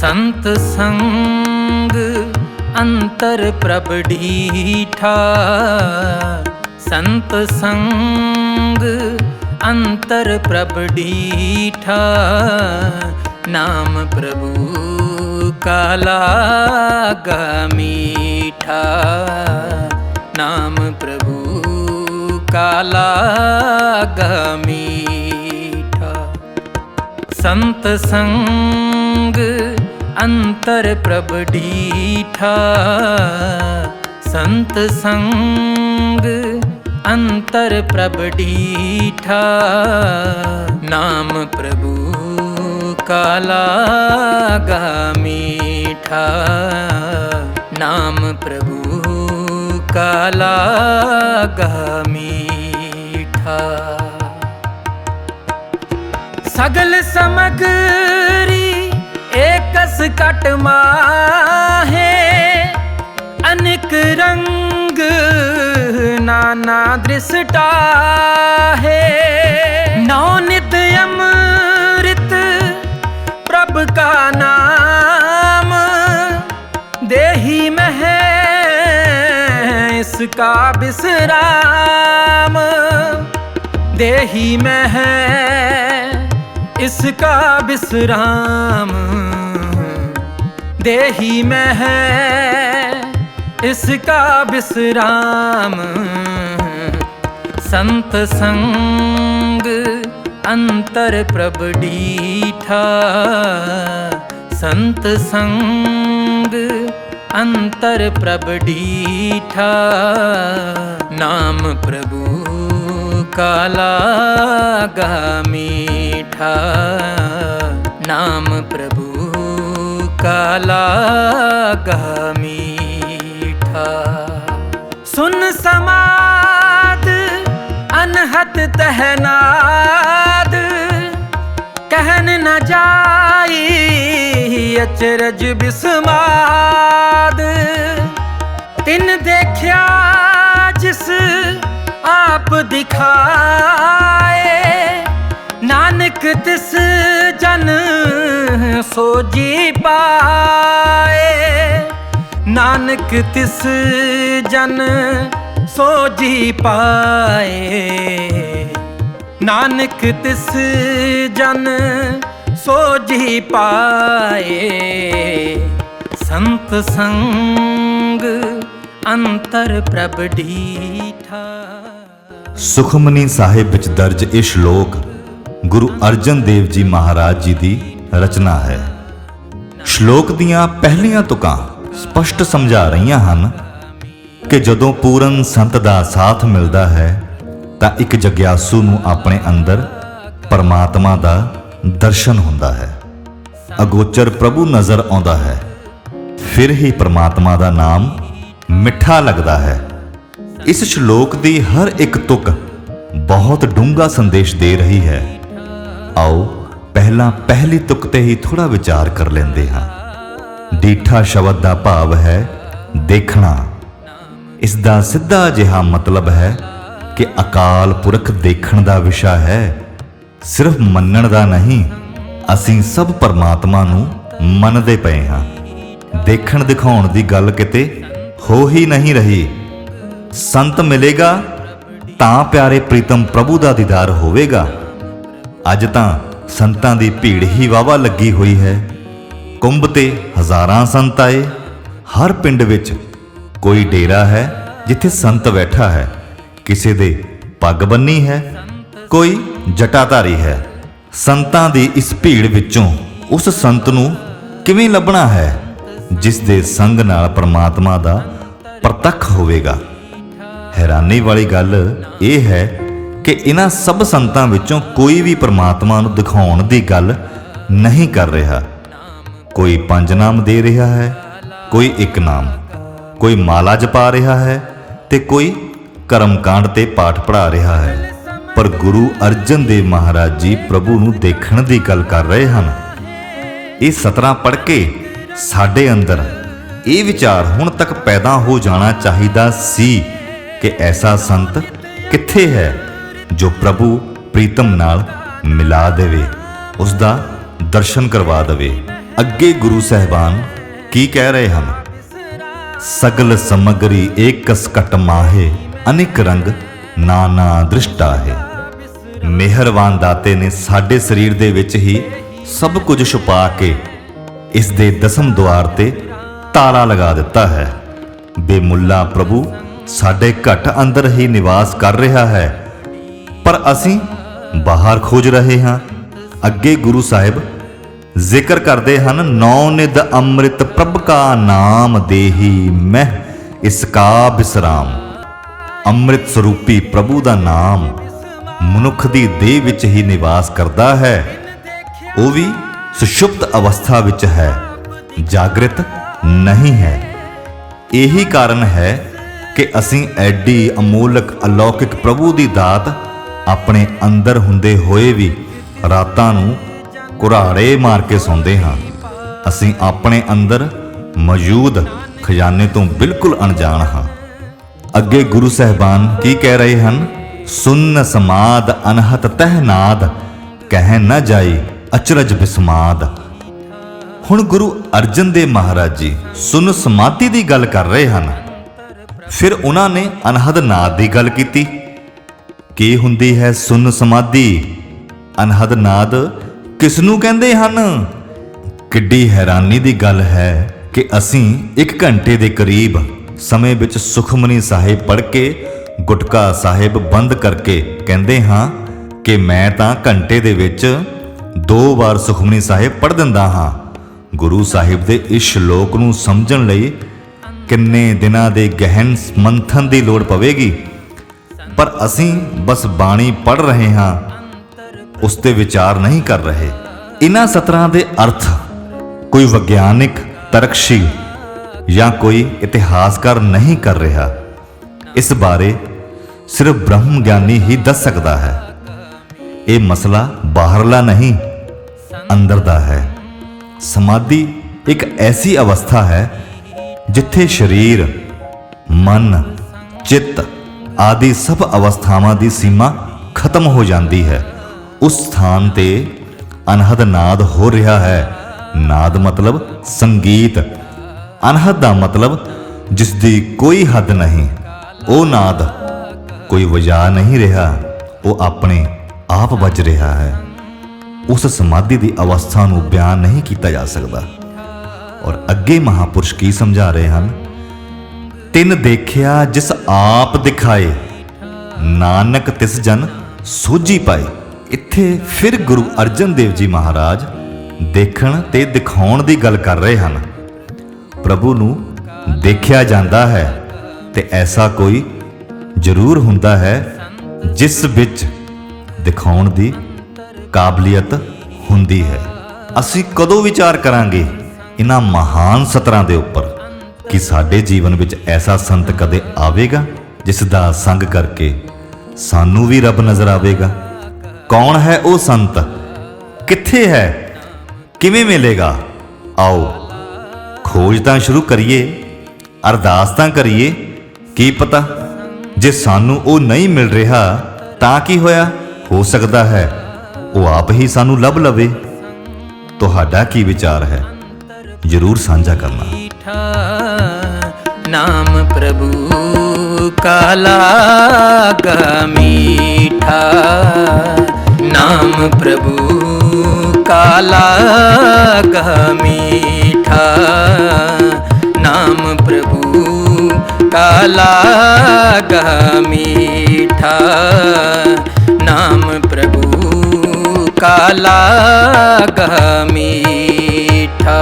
ਸੰਤ ਸੰਗ ਅੰਤਰ ਪ੍ਰਭ ਢੀਠਾ ਸੰਤ ਸੰਗ ਅੰਤਰ ਪ੍ਰਭ ਢੀਠਾ ਨਾਮ ਪ੍ਰਭੂ ਕਾ ਲਾਗਾ ਮੀਠਾ ਨਾਮ ਪ੍ਰਭੂ ਕਾ ਲਾਗਾ ਮੀਠਾ ਸੰਤ ਸੰਗ ਅੰਤਰ ਪ੍ਰਭ ਢੀਠਾ ਸੰਤ ਸੰਗ ਅੰਤਰ ਪ੍ਰਭ ਢੀਠਾ ਨਾਮ ਪ੍ਰਭੂ ਕਾਲਾ ਲਾਗਾ ਮੀਠਾ। ਨਾਮ ਪ੍ਰਭੂ ਕਾਲਾ ਲਾਗਾ ਮੀਠਾ। ਸਗਲ ਸਮਗਰੀ ਏਕਸ ਕਟ ਮਾਹੇ, ਅਨਿਕ ਰੰਗ ਨਾਨਾ ਦ੍ਰਿਸ਼ਟਾ ਹੈ ਨੌ ਨਿਤ ਅੰਮ੍ਰਿਤ ਪ੍ਰਭ ਕਾ ਨਾਮ, ਦੇਹੀ ਮਹਿ ਇਸਕਾ ਬਿਸਰਾਮ। ਦੇਹੀ ਮੈਂ ਹੈ ਇਸਕਾ ਬਿਸਰਾਮ ਦੇਹੀ ਮੈਂ ਹੈ ਇਸਕਾ ਬਿਸਰਾਮ। ਸੰਤ ਸੰਗ ਅੰਤਰ ਪ੍ਰਭ ਢੀਠਾ ਸੰਤ ਸੰਗ ਅੰਤਰ ਪ੍ਰਭ ਢੀਠਾ ਨਾਮ ਪ੍ਰਭੂ ਕਾ ਕਾ ਲਾਗਾ ਮੀਠਾ ਸੁਨ ਸਮਾਦ ਅਨਹਤ ਤਹਨਾਦ ਕਹਿਨ ਨ ਜਾਈ ਅਚਰਜ ਬਿਸਮਾਦ ਤਿਨ ਦੇਖਿਆ ਜਿਸ ਆਪ ਦਿਖਾਏ ਨਾਨਕ ਤਿਸ ਜਨ ਸੋਜੀ ਪਾਏ। ਨਾਨਕ ਤਿਸ ਜਨ ਸੋਜੀ ਪਾਏ। ਨਾਨਕ ਤਿਸ ਜਨ ਸੋਜੀ ਪਾਏ। ਸੰਤ ਸੰਗ ਅੰਤਰ ਪ੍ਰਭ ਢੀਠਾ। ਸੁਖਮਨੀ ਸਾਹਿਬ ਵਿੱਚ ਦਰਜ ਇਹ ਸ਼ਲੋਕ ਗੁਰੂ ਅਰਜਨ ਦੇਵ ਜੀ ਮਹਾਰਾਜ ਜੀ ਦੀ ਰਚਨਾ ਹੈ। ਸ਼ਲੋਕ ਦੀਆਂ ਪਹਿਲੀਆਂ ਤੁਕਾਂ ਸਪਸ਼ਟ ਸਮਝਾ ਰਹੀਆਂ ਹਨ ਕਿ ਜਦੋਂ ਪੂਰਨ ਸੰਤ ਦਾ ਸਾਥ ਮਿਲਦਾ ਹੈ, ਤਾਂ ਇੱਕ ਜਗਿਆਸੂ ਨੂੰ ਆਪਣੇ ਅੰਦਰ ਪਰਮਾਤਮਾ ਦਾ ਦਰਸ਼ਨ ਹੁੰਦਾ ਹੈ। ਅਗੋਚਰ ਪ੍ਰਭੂ ਨਜ਼ਰ ਆਉਂਦਾ ਹੈ। ਫਿਰ ਹੀ ਪਰਮਾਤਮਾ ਦਾ ਨਾਮ ਮਿੱਠਾ ਲੱਗਦਾ ਹੈ। ਇਸ ਸ਼ਲੋਕ ਦੀ ਹਰ ਇੱਕ ਤੁਕ ਬਹੁਤ ਡੂੰਘਾ ਸੰਦੇਸ਼ ਦੇ ਰਹੀ ਹੈ। ਆਓ, ਪਹਿਲਾਂ ਪਹਿਲੀ ਤੁਕ ਤੇ ਹੀ ਥੋੜਾ ਵਿਚਾਰ ਕਰ ਲੈਂਦੇ ਹਾਂ। ਡੀਠਾ ਸ਼ਬਦ ਦਾ ਭਾਵ ਹੈ, ਦੇਖਣਾ। ਇਸ ਦਾ ਸਿੱਧਾ ਜਿਹਾ ਮਤਲਬ ਹੈ ਕਿ ਅਕਾਲ ਪੁਰਖ ਦੇਖਣ ਦਾ ਵਿਸ਼ਾ ਹੈ, ਸਿਰਫ ਮੰਨਣ ਦਾ ਨਹੀਂ, ਅਸੀਂ ਸਭ ਪਰਮਾਤਮਾ ਨੂੰ ਮੰਨਦੇ ਪਏ ਹਾਂ। ਦੇਖਣ ਦਿਖਾਉਣ ਦੀ ਗੱਲ ਕਿਤੇ ਹੋ ਹੀ ਨਹੀਂ ਰਹੀ। ਸੰਤ ਮਿਲੇਗਾ ਤਾਂ ਪਿਆਰੇ ਪ੍ਰੀਤਮ ਪ੍ਰਭੂ ਦਾ ਦੀਦਾਰ ਹੋਵੇਗਾ। ਅੱਜ ਤਾਂ ਸੰਤਾਂ ਦੀ ਭੀੜ ਹੀ ਵਾਵਾ ਲੱਗੀ ਹੋਈ ਹੈ। ਕੁੰਭ ਤੇ ਹਜ਼ਾਰਾਂ ਸੰਤ ਆਏ। ਹਰ ਪਿੰਡ ਵਿੱਚ ਕੋਈ ਡੇਰਾ ਹੈ ਜਿੱਥੇ ਸੰਤ ਬੈਠਾ ਹੈ। ਕਿਸੇ ਦੇ ਪੱਗ ਬੰਨੀ ਹੈ, ਕੋਈ ਜਟਾਧਾਰੀ ਹੈ। ਸੰਤਾਂ ਦੀ ਇਸ ਭੀੜ ਵਿੱਚੋਂ ਉਸ ਸੰਤ ਨੂੰ ਕਿਵੇਂ ਲੱਭਣਾ ਹੈ, ਜਿਸ ਦੇ ਸੰਗ ਨਾਲ ਪਰਮਾਤਮਾ ਦਾ ਪ੍ਰਤੱਖ ਹੋਵੇਗਾ? ਹੈਰਾਨੀ ਵਾਲੀ ਗੱਲ ਇਹ ਹੈ ਕਿ ਇਹਨਾਂ ਸਭ ਸੰਤਾਂ ਵਿੱਚੋਂ ਕੋਈ ਵੀ ਪਰਮਾਤਮਾ ਨੂੰ ਦਿਖਾਉਣ ਦੀ ਗੱਲ ਨਹੀਂ ਕਰ ਰਿਹਾ। ਕੋਈ ਪੰਜ ਨਾਮ ਦੇ ਰਿਹਾ ਹੈ, ਕੋਈ ਇੱਕ ਨਾਮ। ਕੋਈ ਮਾਲਾ ਜਪਾ ਰਿਹਾ ਹੈ ਤੇ ਕੋਈ ਕਰਮਕਾਂਡ ਤੇ ਪਾਠ ਪੜ੍ਹਾ ਰਿਹਾ ਹੈ। ਪਰ ਗੁਰੂ ਅਰਜਨ ਦੇਵ ਮਹਾਰਾਜ ਜੀ ਪ੍ਰਭੂ ਨੂੰ ਦੇਖਣ ਦੀ ਗੱਲ ਕਰ ਰਹੇ ਹਨ। ਇਹ ਸਤਰਾਂ ਪੜ੍ਹ ਕੇ ਸਾਡੇ ਅੰਦਰ ਇਹ ਵਿਚਾਰ ਹੁਣ ਤੱਕ ਪੈਦਾ ਹੋ ਜਾਣਾ ਚਾਹੀਦਾ ਸੀ ਕਿ ਐਸਾ ਸੰਤ ਕਿੱਥੇ ਹੈ? ਜੋ ਪ੍ਰਭੂ ਪ੍ਰੀਤਮ ਨਾਲ ਮਿਲਾ ਦੇਵੇ ਉਸ ਦਾ ਦਰਸ਼ਨ ਕਰਵਾ ਦੇਵੇ। ਅੱਗੇ ਗੁਰੂ ਸਹਿਬਾਨ ਕੀ ਕਹਿ ਰਹੇ ਹਨ? ਸਗਲ ਸਮਗਰੀ ਏਕਸ ਕਟ ਮਾਹੇ, ਅਨੇਕ ਰੰਗ ਨਾਨਾ ਦ੍ਰਿਸ਼ਟਾ ਹੈ। ਮਿਹਰਬਾਨ ਦਾਤੇ ਨੇ ਸਾਡੇ ਸਰੀਰ ਦੇ ਵਿੱਚ ਹੀ ਸਭ ਕੁਝ ਛੁਪਾ ਕੇ ਇਸ ਦੇ ਦਸਮ ਦੁਆਰ ਤੇ ਤਾਲਾ ਲਗਾ ਦਿੱਤਾ ਹੈ। ਬੇਮੁੱਲਾ ਪ੍ਰਭੂ ਸਾਡੇ ਘਟ ਅੰਦਰ ਹੀ ਨਿਵਾਸ ਕਰ ਰਿਹਾ ਹੈ। ਪਰ ਅਸੀਂ ਬਾਹਰ ਖੋਜ ਰਹੇ ਹਾਂ। ਅੱਗੇ ਗੁਰੂ ਸਾਹਿਬ ਜ਼ਿਕਰ ਕਰਦੇ ਹਨ, ਨੌ ਨਿਦ ਅੰਮ੍ਰਿਤ ਪ੍ਰਭ ਕਾ ਨਾਮ ਦੇਹੀ ਮਹਿ, ਇਸ ਕਾ ਬਿਸਰਾਮ। ਅੰਮ੍ਰਿਤ ਸਰੂਪੀ ਪ੍ਰਭੂ ਦਾ ਨਾਮ ਮਨੁੱਖ ਦੀ ਦੇਹ ਵਿੱਚ ਹੀ ਨਿਵਾਸ ਕਰਦਾ ਹੈ। ਉਹ ਵੀ ਸੁਸ਼ੁਪਤ ਅਵਸਥਾ ਵਿੱਚ ਹੈ, ਜਾਗਰਿਤ ਨਹੀਂ ਹੈ। ਇਹੀ ਕਾਰਨ ਹੈ ਕਿ ਅਸੀਂ ਐਡੀ ਅਮੋਲਕ ਅਲੌਕਿਕ ਪ੍ਰਭੂ ਦੀ ਦਾਤ ਆਪਣੇ ਅੰਦਰ ਹੁੰਦੇ ਹੋਏ ਵੀ ਰਾਤਾਂ ਨੂੰ ਕੁਰਾੜੇ ਮਾਰ ਕੇ ਸੌਂਦੇ ਹਾਂ। ਅਸੀਂ ਆਪਣੇ ਅੰਦਰ ਮੌਜੂਦ ਖਜ਼ਾਨੇ ਤੋਂ ਬਿਲਕੁਲ ਅਣਜਾਣ ਹਾਂ। ਅੱਗੇ ਗੁਰੂ ਸਹਿਬਾਨ ਕੀ ਕਹਿ ਰਹੇ ਹਨ? ਸੁਨ ਸਮਾਦ ਅਨਹਤ ਤਹਿਨਾਦ ਕਹਿ ਨਾ ਜਾਈ ਅਚਰਜ ਬਿਸਮਾਦ। ਹੁਣ ਗੁਰੂ ਅਰਜਨ ਦੇਵ ਮਹਾਰਾਜ ਜੀ ਸੁਨ ਸਮਾਧੀ ਦੀ ਗੱਲ ਕਰ ਰਹੇ ਹਨ। ਫਿਰ ਉਹਨਾਂ ਨੇ ਅਨਹਦ ਨਾਦ ਦੀ ਗੱਲ ਕੀਤੀ। ਕੀ ਹੁੰਦੀ ਹੈ ਸੁਨ ਸਮਾਧੀ? ਅਨਹਦ ਨਾਦ ਕਿਸ ਨੂੰ ਕਹਿੰਦੇ ਹਨ? ਕਿੱਡੀ ਹੈਰਾਨੀ ਦੀ ਗੱਲ ਹੈ ਕਿ ਅਸੀਂ 1 ਘੰਟੇ ਦੇ ਕਰੀਬ ਸਮੇਂ ਵਿੱਚ ਸੁਖਮਨੀ ਸਾਹਿਬ ਪੜ੍ਹ ਕੇ, ਗੁਟਕਾ ਸਾਹਿਬ ਬੰਦ ਕਰਕੇ ਕਹਿੰਦੇ ਹਾਂ ਕਿ ਮੈਂ ਤਾਂ ਘੰਟੇ ਦੇ ਵਿੱਚ ਦੋ ਵਾਰ ਸੁਖਮਨੀ ਸਾਹਿਬ ਪੜ੍ਹ ਦਿੰਦਾ ਹਾਂ। ਗੁਰੂ ਸਾਹਿਬ ਦੇ ਇਸ ਸ਼ਲੋਕ ਨੂੰ ਸਮਝਣ ਲਈ ਕਿੰਨੇ ਦਿਨਾਂ ਦੇ ਗਹਿਨ ਮੰਥਨ ਦੀ ਲੋੜ ਪਵੇਗੀ? ਪਰ ਅਸੀਂ ਬਸ ਬਾਣੀ ਪੜ੍ਹ ਰਹੇ ਹਾਂ, ਉਸ ਤੇ ਵਿਚਾਰ ਨਹੀਂ ਕਰ ਰਹੇ। ਇਹਨਾਂ ਸਤਰਾਂ ਦੇ ਅਰਥ ਕੋਈ ਵਿਗਿਆਨਿਕ ਤਰਕਸ਼ੀ ਜਾਂ ਕੋਈ ਇਤਿਹਾਸਕਾਰ ਨਹੀਂ ਕਰ ਰਿਹਾ। ਇਸ ਬਾਰੇ ਸਿਰਫ ਬ੍ਰਹਮ ਗਿਆਨੀ ਹੀ ਦੱਸ ਸਕਦਾ ਹੈ। ਇਹ ਮਸਲਾ ਬਾਹਰਲਾ ਨਹੀਂ, ਅੰਦਰ ਦਾ ਹੈ। ਸਮਾਧੀ ਇੱਕ ਐਸੀ ਅਵਸਥਾ ਹੈ ਜਿੱਥੇ ਸਰੀਰ, ਮਨ, ਚਿੱਤ ਆਦਿ ਸਭ ਅਵਸਥਾਵਾਂ ਦੀ ਸੀਮਾ ਖਤਮ ਹੋ ਜਾਂਦੀ ਹੈ। ਉਸ ਸਥਾਨ ਤੇ ਅਨਹਦ ਨਾਦ ਹੋ ਰਿਹਾ ਹੈ। ਨਾਦ ਮਤਲਬ ਸੰਗੀਤ। ਅਨਹਦ ਦਾ ਮਤਲਬ ਜਿਸ ਦੀ ਕੋਈ ਹੱਦ ਨਹੀਂ। ਉਹ ਨਾਦ ਕੋਈ ਵਜਾ ਨਹੀਂ ਰਿਹਾ। ਉਹ ਆਪਣੇ ਆਪ ਵੱਜ ਰਿਹਾ ਹੈ। ਉਸ ਸਮਾਧੀ ਦੀ ਅਵਸਥਾ ਨੂੰ ਬਿਆਨ ਨਹੀਂ ਕੀਤਾ ਜਾ ਸਕਦਾ। ਔਰ ਅੱਗੇ ਮਹਾਪੁਰਸ਼ ਕੀ ਸਮਝਾ ਰਹੇ ਹਨ? ਤਿਨ ਦੇਖਿਆ ਜਿਸ ਆਪ ਦਿਖਾਏ। ਨਾਨਕ ਤਿਸ ਜਨ ਸੋਝੀ ਪਾਏ। ਇੱਥੇ ਫਿਰ ਗੁਰੂ ਅਰਜਨ ਦੇਵ ਜੀ ਮਹਾਰਾਜ ਦੇਖਣ ਤੇ ਦਿਖਾਉਣ ਦੀ ਗੱਲ ਕਰ ਰਹੇ ਹਨ। ਪ੍ਰਭੂ ਨੂੰ ਦੇਖਿਆ ਜਾਂਦਾ ਹੈ ਤੇ ਐਸਾ ਕੋਈ ਜ਼ਰੂਰ ਹੁੰਦਾ ਹੈ ਜਿਸ ਵਿੱਚ ਦਿਖਾਉਣ ਦੀ ਕਾਬਲੀਅਤ ਹੁੰਦੀ ਹੈ। ਅਸੀਂ ਕਦੋਂ ਵਿਚਾਰ ਕਰਾਂਗੇ ਇਹਨਾਂ ਮਹਾਨ ਸਤਰਾਂ ਦੇ ਉੱਪਰ? ਕਿ ਸਾਡੇ ਜੀਵਨ ਵਿੱਚ ਐਸਾ ਸੰਤ ਕਦੇ ਆਵੇਗਾ, ਜਿਸ ਦਾ ਸੰਗ ਕਰਕੇ ਸਾਨੂੰ ਵੀ ਰੱਬ ਨਜ਼ਰ ਆਵੇਗਾ? ਕੌਣ ਹੈ ਉਹ ਸੰਤ? ਕਿੱਥੇ ਹੈ? ਕਿਵੇਂ ਮਿਲੇਗਾ? ਆਓ, ਖੋਜ ਤਾਂ ਸ਼ੁਰੂ ਕਰੀਏ, ਅਰਦਾਸ ਤਾਂ ਕਰੀਏ, ਕੀ ਪਤਾ? ਜੇ ਸਾਨੂੰ ਉਹ ਨਹੀਂ ਮਿਲ ਰਿਹਾ, ਤਾਂ ਕੀ ਹੋਇਆ? ਹੋ ਸਕਦਾ ਹੈ, ਉਹ ਆਪ ਹੀ ਸਾਨੂੰ ਲੱਭ ਲਵੇ। ਤੁਹਾਡਾ ਕੀ ਵਿਚਾਰ ਹੈ? ਜਰੂਰ ਸਾਂਝਾ ਕਰਨਾ। मीठा नाम प्रभु का लागा मीठा नाम प्रभु का लागा मीठा नाम प्रभु का लागा मीठा नाम प्रभु का लागा मीठा